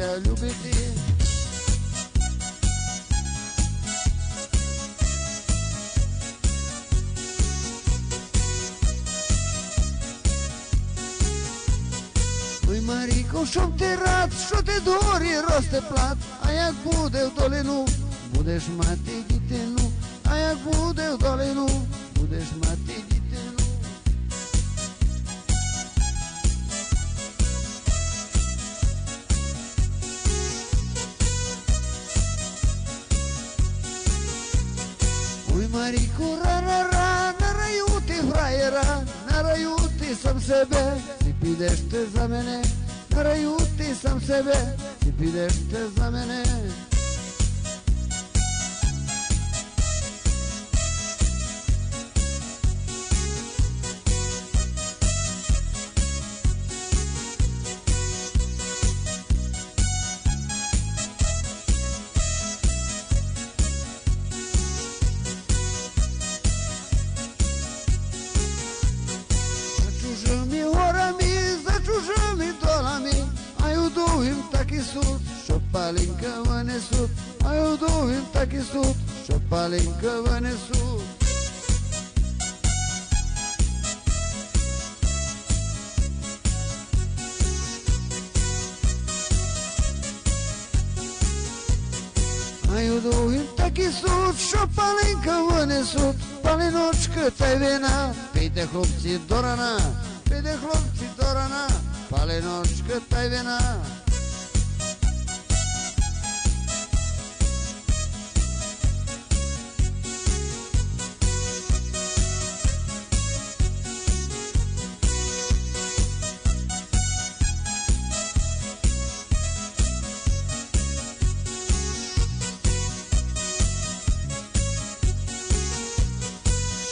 любити. Ой, Марійко, щоб ти рад, що ти дорі росте плат, а як буде в долину, будеш мати дітину, а як буде в долину, Mariku rana rana raju ti frajera Naraju ti sam sebe Ti pideš te za mene Naraju ti sam sebe Ti pideš te za mene сут, що паленка въне сут, а я удовим таки сут, що паленка въне сут. Ай, удовим таки сут, що паленка въне сут, паленочка е вина, пейте хлопци до рана, пейте хлопци до рана, паленочка е вина.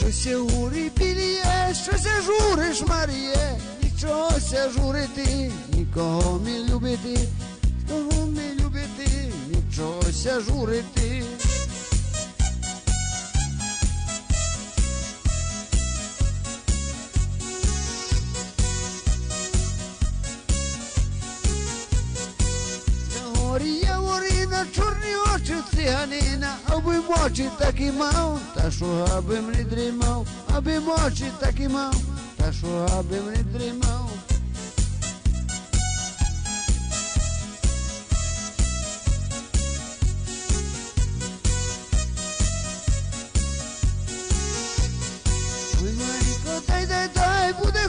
Й вина. Щося гурі біліє, щося журиш, Маріє, нічого ся журити, нікого не любити, кого не любити, нічого ся журити. На воріна, чорні мочі так і мав, та що аби не дрімав, аби мочі так і мав, та що аби не дрімав.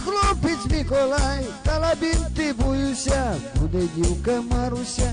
Хлопець Миколай, та лабін ти боюся, буде дівка Маруся.